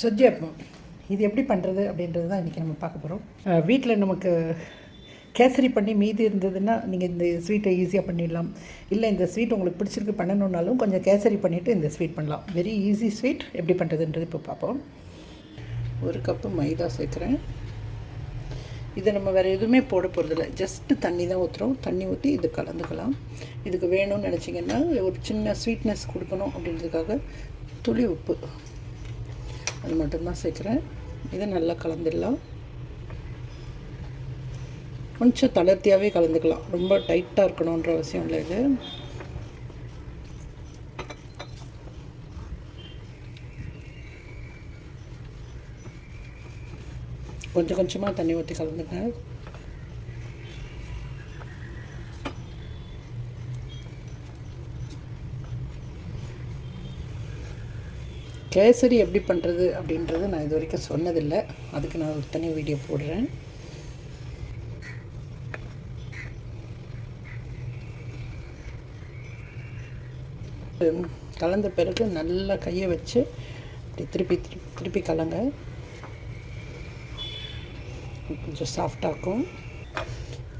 சொஜ்ஜப்பம் இது எப்படி பண்ணுறது அப்படின்றது தான் இன்றைக்கி நம்ம பார்க்க போகிறோம் வீட்டில் நமக்கு கேசரி பண்ணி மீதி இருந்ததுன்னா நீங்கள் இந்த ஸ்வீட்டை ஈஸியாக பண்ணிடலாம். இல்லை இந்த ஸ்வீட் உங்களுக்கு பிடிச்சிருக்கு பண்ணணுன்னாலும் கொஞ்சம் கேசரி பண்ணிவிட்டு இந்த ஸ்வீட் பண்ணலாம். வெரி ஈஸி ஸ்வீட் எப்படி பண்ணுறதுன்றது இப்போ பார்ப்போம். ஒரு கப்பு மைதா சேர்க்குறேன். இதை நம்ம வேறு எதுவுமே போட போகிறதில்ல ஜஸ்ட்டு தண்ணி தான் ஊற்றுறோம் தண்ணி ஊற்றி இது கலந்துக்கலாம். இதுக்கு வேணும்னு நினச்சிங்கன்னா ஒரு சின்ன ஸ்வீட்னஸ் கொடுக்கணும் அப்படின்றதுக்காக துளி உப்பு அது மட்டும்தான் சேர்க்குறேன். இதை நல்லா கலந்துடலாம். கொஞ்சம் தளர்த்தியாகவே கலந்துக்கலாம். ரொம்ப டைட்டாக இருக்கணுன்ற அவசியம் இல்லை இது. கொஞ்சம் கொஞ்சமாக தண்ணி ஊற்றி கலந்துங்க கேசரி எப்படி பண்ணுறது அப்படின்றது நான் இது வரைக்கும் சொன்னதில்லை. அதுக்கு நான் ஒரு தனி வீடியோ போடுறேன். கலந்த பிறகு நல்லா கையை வச்சு இப்படி திருப்பி திருப்பி திருப்பி கலங்க. கொஞ்சம் சாஃப்டாக்கும்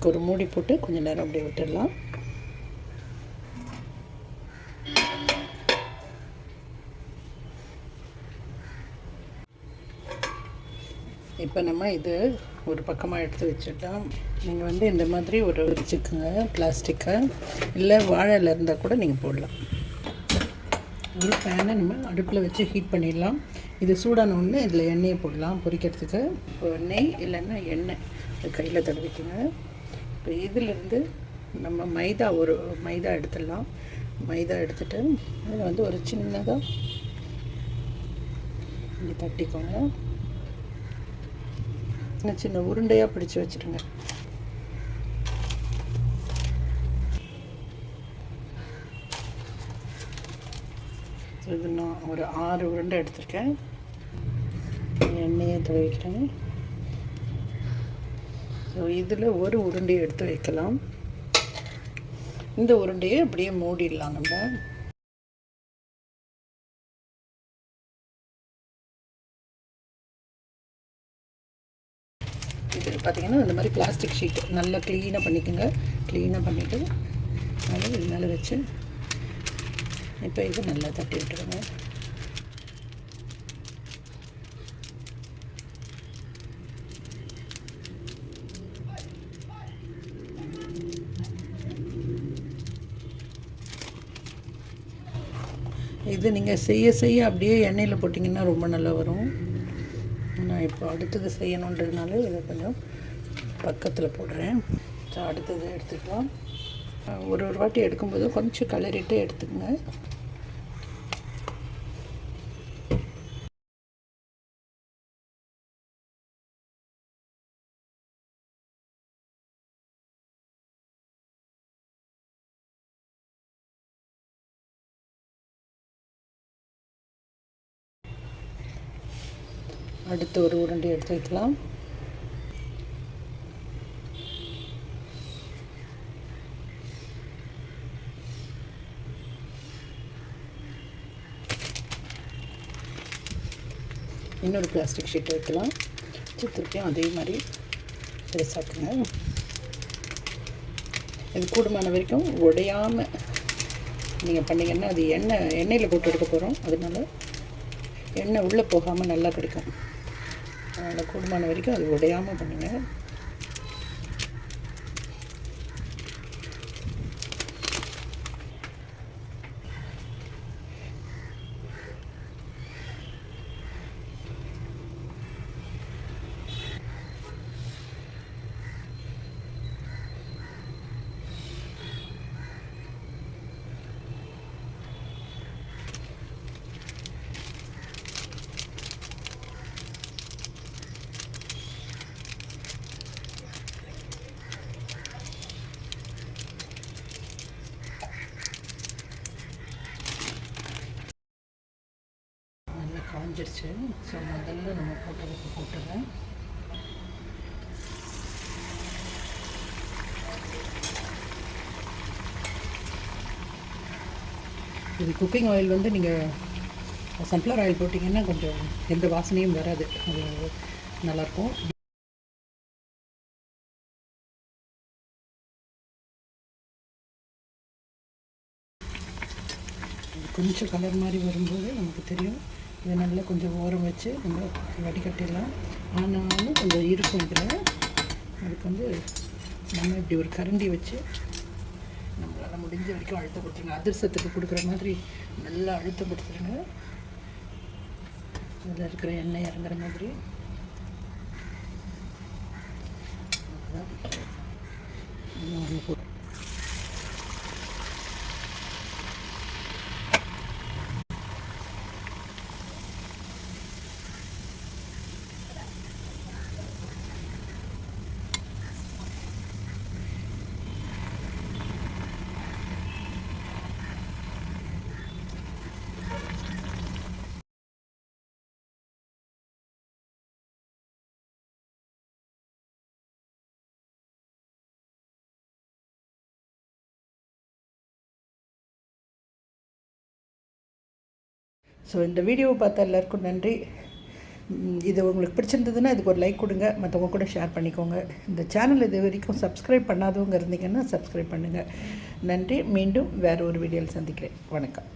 ஒரு மூடி போட்டு கொஞ்சம் நேரம் அப்படியே விட்டுடலாம். இப்போ நம்ம இது ஒரு பக்கமாக எடுத்து வச்சுட்டோம் நீங்கள் வந்து இந்த மாதிரி ஒரு வச்சுக்கோங்க பிளாஸ்டிக்கை இல்லை வாழையில் இருந்தால் கூட நீங்கள் போடலாம். ஒரு பேனை நம்ம அடுப்பில் வச்சு ஹீட் பண்ணிடலாம். இது சூடான ஒன்று இதில் எண்ணெயை போடலாம் பொரிக்கிறதுக்கு இப்போ நெய் இல்லைன்னா எண்ணெய் கையில் தடவிக்குங்க. இப்போ இதிலேருந்து நம்ம மைதா ஒரு மைதா எடுத்துடலாம். மைதா எடுத்துகிட்டு அதில் வந்து ஒரு சின்னதாக இங்கே தட்டிக்கோங்க. சின்ன சின்ன உருண்டையாக பிடிச்சி வச்சுருங்க. இது நான் ஒரு ஆறு உருண்டை எடுத்திருக்கேன். எண்ணெயை துவைக்கிறேன். ஸோ இதில் ஒரு உருண்டையை எடுத்து வைக்கலாம். இந்த உருண்டையை அப்படியே மூடிடலாம் நம்ம. பார்த்தீங்கன்னா இந்த மாதிரி பிளாஸ்டிக் ஷீட் நல்லா க்ளீனாக பண்ணிக்கோங்க. க்ளீனாக பண்ணிவிட்டு அதை இது மேலே வச்சு இப்போ இது நல்லா தட்டி விட்டுருங்க. இது நீங்கள் செய்ய செய்ய அப்படியே எண்ணெயில் போட்டிங்கன்னா ரொம்ப நல்லா வரும். நான் இப்போ அடுத்தது செய்யணுன்றதுனால இதை கொஞ்சம் பக்கத்தில் போடுறேன். ஸோ அடுத்தது எடுத்துக்கலாம். ஒரு ஒரு வாட்டி எடுக்கும்போது கொஞ்சம் கலரிட்டு எடுத்துக்கங்க. அடுத்து ஒரு உருண்டை எடுத்து வைக்கலாம். இன்னொரு பிளாஸ்டிக் ஷீட் வைக்கலாம். திருப்பியும் அதே மாதிரி பெருசாக்குங்க. இது கூடுமான வரைக்கும் உடையாமல் நீங்கள் பண்ணிங்கன்னா அது எண்ணெய் எண்ணெயில் போட்டு எடுக்க போகிறோம் அதனால எண்ணெய் உள்ளே போகாமல் நல்லா கிடைக்கும். அந்த கூடுமான வரைக்கும் அது உடையாமல் பண்ணுங்கள் நல்லா காஞ்சிருச்சு ஸோ முதல்ல நம்ம போட்டதுக்கு போட்டுறேன். இது குக்கிங் ஆயில் வந்து நீங்கள் சன்ஃப்ளவர் ஆயில் போட்டிங்கன்னா கொஞ்சம் எந்த வாசனையும் வராது. அது நல்லாயிருக்கும். கொஞ்சம் கலர் மாதிரி வரும்போது நமக்கு தெரியும். இதை நல்லா கொஞ்சம் ஓரம் வச்சு நம்ம வடிகட்டிடலாம். ஆனாலும் கொஞ்சம் இருக்கும் இதில் அதுக்கு வந்து நம்ம இப்படி ஒரு கரண்டி வச்சு நம்மளால் முடிஞ்ச வரைக்கும் அழுத்தம் கொடுத்துருங்க. அதிர்சத்துக்கு கொடுக்குற மாதிரி நல்லா அழுத்தம் கொடுத்துருங்க. இதில் இருக்கிற எண்ணெய் இறங்குற மாதிரி. அவ்வளவுதான். ஸோ இந்த வீடியோவை பார்த்த எல்லாருக்கும் நன்றி. இது உங்களுக்கு பிடிச்சிருந்ததுன்னா இதுக்கு ஒரு லைக் கொடுங்க. மற்றவங்க கூட ஷேர் பண்ணிக்கோங்க. இந்த சேனல் இது வரைக்கும் சப்ஸ்கிரைப் பண்ணாதவங்க இருந்தீங்கன்னா சப்ஸ்கிரைப் பண்ணுங்கள் நன்றி. மீண்டும் வேறு ஒரு வீடியோவில் சந்திக்கிறேன். வணக்கம்.